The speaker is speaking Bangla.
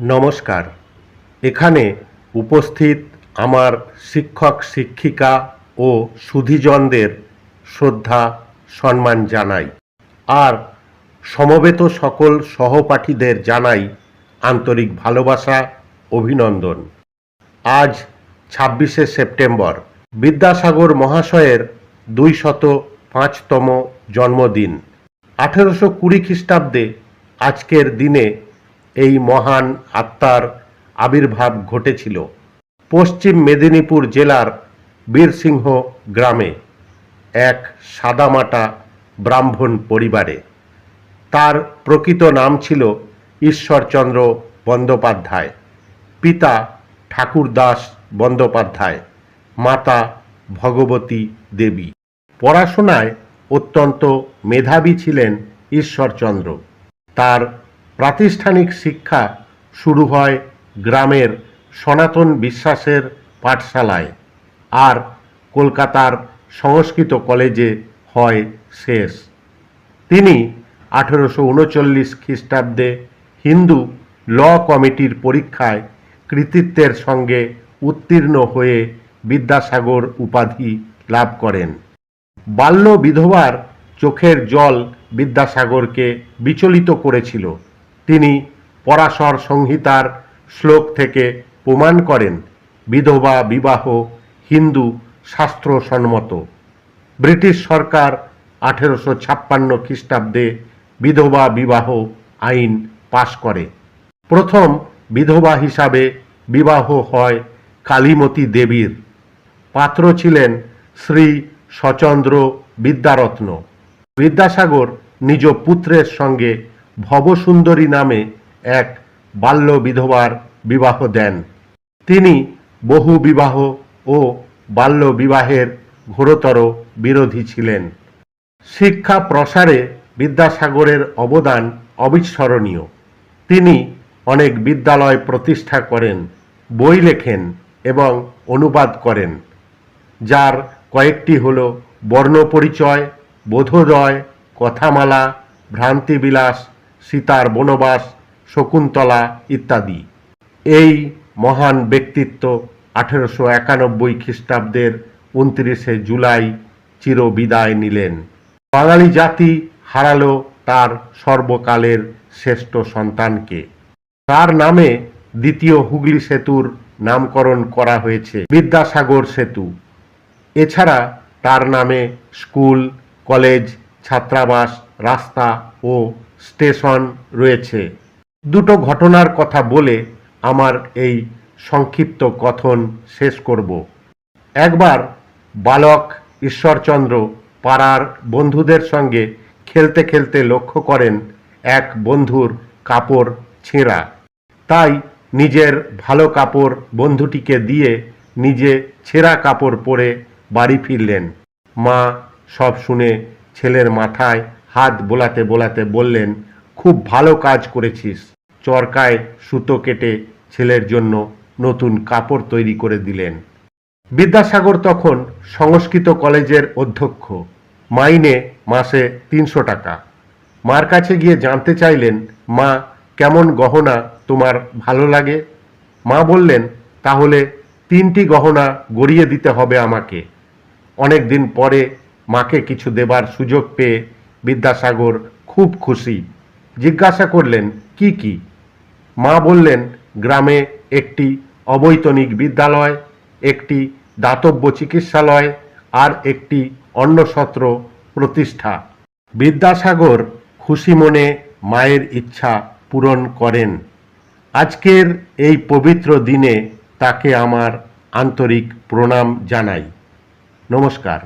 নমস্কার। এখানে উপস্থিত আমার শিক্ষক, শিক্ষিকা ও সুধীজনদের শ্রদ্ধা, সম্মান জানাই। আর সমবেত সকল সহপাঠীদের জানাই আন্তরিক ভালোবাসা, অভিনন্দন। আজ ছাব্বিশে সেপ্টেম্বর, বিদ্যাসাগর মহাশয়ের দুই শত পাঁচতম জন্মদিন। আঠেরোশো কুড়ি খ্রিস্টাব্দে আজকের দিনে এই মহান আত্মার আবির্ভাব ঘটেছিল। পশ্চিম মেদিনীপুর জেলার বীরসিংহ গ্রামে এক সাদামাটা ব্রাহ্মণ পরিবারে। তার প্রকৃত নাম ছিল ঈশ্বরচন্দ্র বন্দ্যোপাধ্যায়। পিতা ঠাকুরদাস বন্দ্যোপাধ্যায়, মাতা ভগবতী দেবী। পড়াশোনায় অত্যন্ত মেধাবী ছিলেন ঈশ্বরচন্দ্র। তার প্রাতিষ্ঠানিক শিক্ষা শুরু হয় গ্রামের সনাতন বিশ্বাসের পাঠশালায় আর কলকাতার সংস্কৃত কলেজে হয় শেষ। তিনি আঠেরোশো উনচল্লিশ খ্রিস্টাব্দে হিন্দু ল কমিটির পরীক্ষায় কৃতিত্বের সঙ্গে উত্তীর্ণ হয়ে বিদ্যাসাগর উপাধি লাভ করেন। বাল্য বিধবার চোখের জল বিদ্যাসাগরকে বিচলিত করেছিল। তিনি পরাশর সংহিতার শ্লোক থেকে প্রমাণ করেন, বিধবা, বিবাহ, হিন্দু শাস্ত্রসম্মত ব্রিটিশ সরকার আঠেরোশো ছাপ্পান্ন খ্রিস্টাব্দে বিধবা, বিবাহ আইন পাশ করে। প্রথম বিধবা হিসাবে বিবাহ হয় কালীমতী দেবীর। পাত্র ছিলেন শ্রী সচন্দ্র বিদ্যারত্ন। বিদ্যাসাগর নিজ পুত্রের সঙ্গে ভবসুন্দরী নামে এক বাল্য বিধবার বিবাহ দেন। তিনি বহু বিবাহ ও বাল্য বিবাহের ঘোরতর বিরোধী ছিলেন। শিক্ষা প্রসারে বিদ্যাসাগরের অবদান অবিস্মরণীয়। তিনি অনেক বিদ্যালয় প্রতিষ্ঠা করেন, বই লেখেন এবং অনুবাদ করেন, যার কয়েকটি হল বর্ণপরিচয়, বোধোদয়, কথামালা, ভ্রান্তিবিলাস সীতার বনবাস, শকুন্তলা ইত্যাদি। এই মহান ব্যক্তিত্ব আঠেরোশো একানব্বই খ্রিস্টাব্দের উনত্রিশে জুলাই চিরবিদায় নিলেন। বাঙালি জাতি হারালো তার সর্বকালের শ্রেষ্ঠ সন্তানকে। তার নামে দ্বিতীয় হুগলি সেতুর নামকরণ করা হয়েছে, বিদ্যাসাগর সেতু। এছাড়া তার নামে স্কুল, কলেজ ছাত্রাবাস, রাস্তা ও স্টেশন রয়েছে। দুটো ঘটনার কথা বলে আমার এই সংক্ষিপ্ত কথন শেষ করব। একবার বালক ঈশ্বরচন্দ্র পাড়ার বন্ধুদের সঙ্গে খেলতে খেলতে লক্ষ্য করেন এক বন্ধুর কাপড় ছেঁড়া। তাই নিজের ভালো কাপড় বন্ধুটিকে দিয়ে নিজে ছেঁড়া কাপড় পরে বাড়ি ফিরলেন। মা সব শুনে ছেলের মাথায় হাত বোলাতে বোলাতে বললেন, খুব ভালো কাজ করেছিস। চরকায় সুতো কেটে ছেলের জন্য নতুন কাপড় তৈরি করে দিলেন। বিদ্যাসাগর তখন সংস্কৃত কলেজের অধ্যক্ষ। মাইনে মাসে তিনশো টাকা। মার কাছে গিয়ে জানতে চাইলেন, মা, কেমন গহনা তোমার ভালো লাগে? মা বললেন, তাহলে তিনটি গহনা গড়িয়ে দিতে হবে আমাকে। অনেক দিন পরে মাকে কিছু দেবার সুযোগ পেয়ে বিদ্যাসাগর খুব খুশি। জিজ্ঞাসা করলেন, কি কি? মা বললেন, গ্রামে একটি অবৈতনিক বিদ্যালয়, একটি দাতব্য চিকিৎসালয় আর একটি অন্নসত্র প্রতিষ্ঠা। বিদ্যাসাগর খুশি মনে মায়ের ইচ্ছা পূরণ করেন। আজকের এই পবিত্র দিনে তাকে আমার আন্তরিক প্রণাম জানাই। নমস্কার।